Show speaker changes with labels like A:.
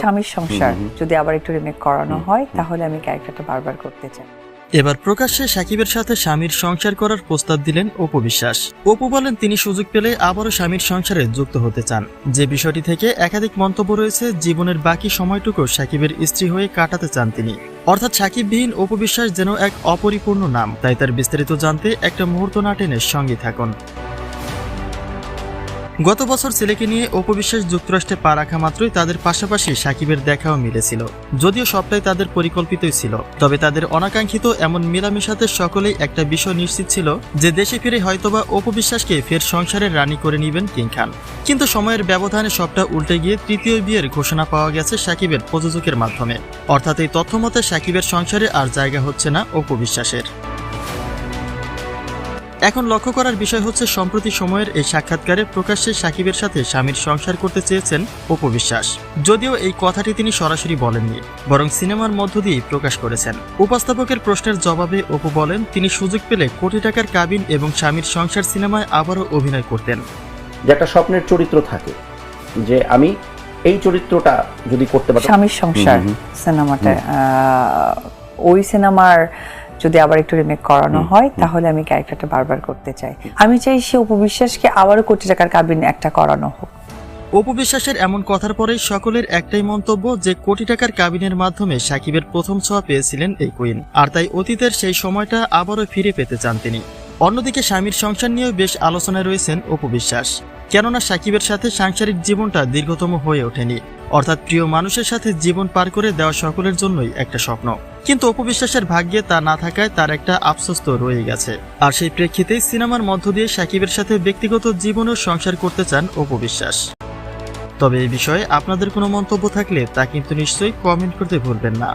A: স্বামীর সংসার যদি আবার একটু রিমেক করানো হয় তাহলে আমি ক্যারেক্টারটা বারবার করতে চাই।
B: এবার প্রকাশ্যে সাকিবের সাথে স্বামীর সংসার করার প্রস্তাব দিলেন অপু বিশ্বাস। অপু বলেন তিনি সুযোগ পেলে আবারও স্বামীর সংসারে যুক্ত হতে চান। যে বিষয়টি থেকে একাধিক মন্তব্য রয়েছে জীবনের বাকি সময়টুকু সাকিবের স্ত্রী হয়ে কাটাতে চান তিনি। অর্থাৎ সাকিববিহীন অপু বিশ্বাস যেন এক অপরিপূর্ণ নাম তাই তার বিস্তারিত জানতে একটা মুহূর্ত না টেনে সঙ্গে থাকুন। গত বছর ছেলেকে নিয়ে অপবিশ্বাস যুক্তরাষ্ট্রে পা রাখা মাত্রই তাদের পাশাপাশি সাকিবের দেখাও মিলেছিল। যদিও সবটাই তাদের পরিকল্পিতই ছিল, তবে তাদের অনাকাঙ্ক্ষিত এমন মেলামেশাতে সকলেই একটা বিষয় নিশ্চিত ছিল যে দেশে ফিরে হয়তোবা অপবিশ্বাসকে ফের সংসারের রানী করে নেবেন কিং খান। কিন্তু সময়ের ব্যবধানে সবটা উল্টে গিয়ে তৃতীয় বিয়ের ঘোষণা পাওয়া গেছে সাকিবের প্রযোজকের মাধ্যমে। অর্থাৎ এই তথ্য মতে সাকিবের সংসারে আর জায়গা হচ্ছে না অপবিশ্বাসের। এখন লক্ষ্য করার বিষয় হচ্ছে সম্প্রতি সময়ের এই সাক্ষাৎকারে প্রকাশ্যে সাকিবের সাথে স্বামীর সংসার করতে চেয়েছেন অপবিশ্বাস যদিও এই কথাটি তিনি সরাসরি বলেননি বরং সিনেমার মধ্য দিয়েই প্রকাশ করেছেন। উপস্থাপকের প্রশ্নের জবাবে অপু বলেন তিনি সুযোগ পেলে কোটি টাকার কাবিন এবং স্বামীর সংসার সিনেমায় আবারও অভিনয় করতেন।
C: যে একটা স্বপ্নের চরিত্র থাকে যে আমি এই চরিত্রটা যদি করতে পারি
A: স্বামীর সংসার সিনেমাটা আহ, ওই সিনেমার যদি আবার একটু রিমেক করানো হয় তাহলে আমি ক্যারেক্টারটা বারবার করতে চাই। আমি চাই সে উপবিশ্বাসকে আবারও কোটি টাকার কাবিন একটা করানো হোক।
B: উপবিশ্বাসের এমন কথার পরেই সকলের একটাই মন্তব্য যে কোটি টাকার কাবিনের মাধ্যমে সাকিবের প্রথম ছোঁয়া পেয়েছিলেন এই কুইন আর তাই অতীতের সেই সময়টা আবারও ফিরে পেতে চান তিনি। অন্যদিকে স্বামীর সংসার নিয়েও বেশ আলোচনায় রয়েছেন অপবিশ্বাস কেননা সাকিবের সাথে সাংসারিক জীবনটা দীর্ঘতম হয়ে ওঠেনি। অর্থাৎ প্রিয় মানুষের সাথে জীবন পার করে দেওয়া সকলের জন্যই একটা স্বপ্ন। কিন্তু অপবিশ্বাসের ভাগ্যে তা না থাকায় তার একটা আফসোস তো রয়ে গেছে। আর সেই প্রেক্ষিতেই সিনেমার মধ্য দিয়ে সাকিবের সাথে ব্যক্তিগত জীবনেও সংসার করতে চান অপবিশ্বাস। তবে এই বিষয়ে আপনাদের কোনো মন্তব্য থাকলে তা কিন্তু নিশ্চয়ই কমেন্ট করতে ভুলবেন না।